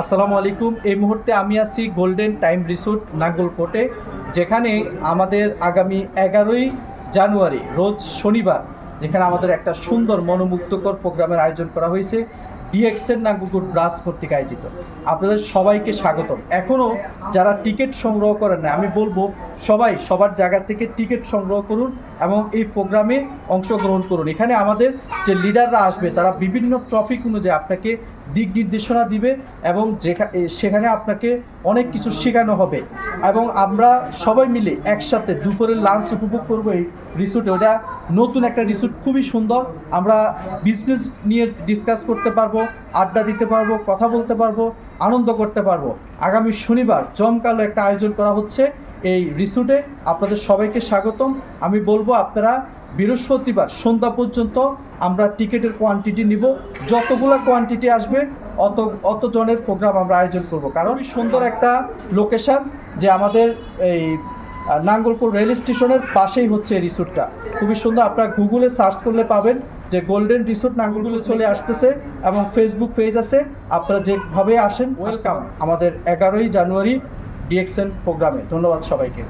আসসালামু আলাইকুম। এই মুহূর্তে আমি আছি গোল্ডেন টাইম রিসোর্ট নাঙ্গলকোটে, যেখানে আমাদের আগামী এগারোই জানুয়ারি, রোজ শনিবার, যেখানে আমাদের একটা সুন্দর মনোমুগ্ধকর প্রোগ্রামের আয়োজন করা হয়েছে। ডিএক্সের নাঙ্গলকোট ব্রাস কর্তৃক আয়োজিত। আপনাদের সবাইকে স্বাগতম। এখনও যারা টিকিট সংগ্রহ করেন না আমি বলব সবাই সবার জায়গা থেকে টিকিট সংগ্রহ করুন এবং এই প্রোগ্রামে অংশগ্রহণ করুন। এখানে আমাদের যে লিডাররা আসবে, তারা বিভিন্ন টপিক অনুযায়ী আপনাকে দিক নির্দেশনা দিবে এবং সেখানে আপনাকে অনেক কিছু শেখানো হবে এবং আমরা সবাই মিলে একসাথে দুপুরের লাঞ্চ উপভোগ করব এই রিসোর্টে। ওটা নতুন একটা রিসোর্ট খুবই সুন্দর। আমরা বিজনেস নিয়ে ডিসকাস করতে পারব, আড্ডা দিতে পারব, কথা বলতে পারব, আনন্দ করতে পারব। আগামী শনিবার জমকালো একটা আয়োজন করা হচ্ছে এই রিসোর্টে আপনাদের সবাইকে স্বাগতম। আমি বলব আপনারা বৃহস্পতিবার সন্ধ্যা পর্যন্ত আমরা টিকিটের কোয়ান্টিটি নিব। যতগুলো কোয়ান্টিটি আসবে, অত অত জনের প্রোগ্রাম আমরা আয়োজন করব। কারণ সুন্দর একটা লোকেশন যে আমাদের এই নাঙ্গলপুর রেল স্টেশনের পাশেই হচ্ছে এই রিসোর্টটা। খুবই সুন্দর, আপনারা গুগলে সার্চ করলে পাবেন যে গোল্ডেন রিসোর্ট নাঙ্গলগুলো চলে আসতেছে এবং ফেসবুক পেজ আছে, আপনারা যেভাবে আসেন ওয়েলকাম আমাদের এগারোই জানুয়ারি ডিএক্সএন প্রোগ্রামে। ধন্যবাদ সবাইকে।